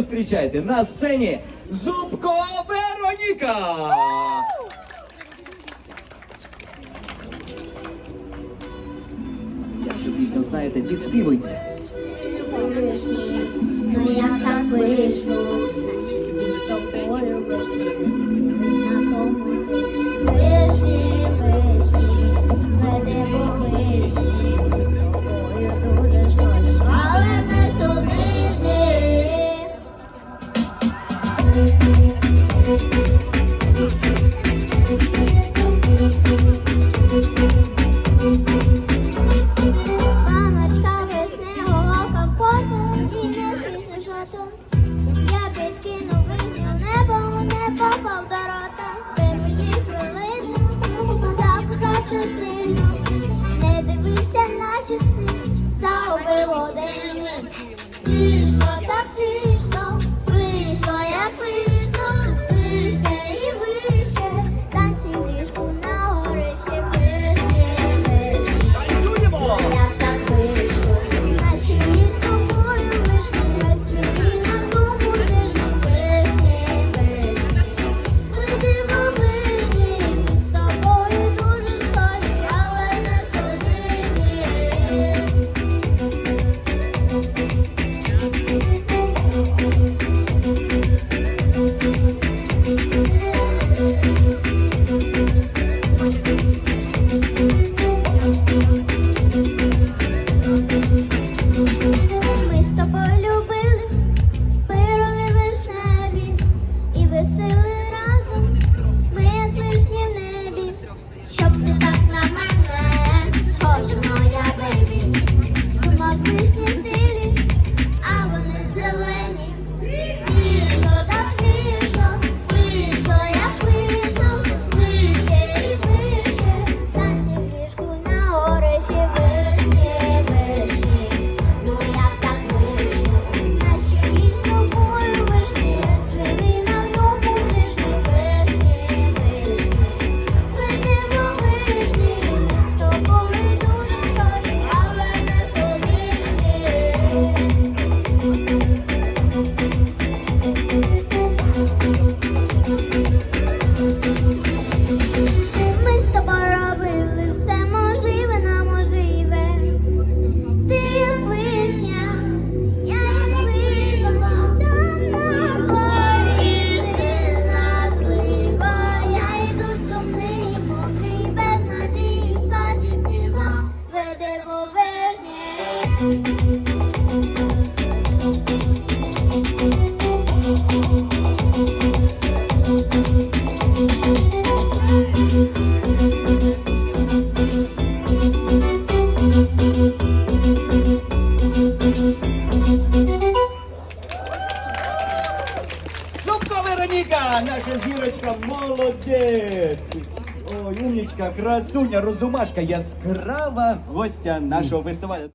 зустрічайте на сцені Зубко Вероніка. Якщо пісню знаєте, підспівуйте. Ну як так вийшло? не водиме, ніжно так you Супка Вероніка, наша красуня, розумашка, яскрава гостя нашого фестивалю.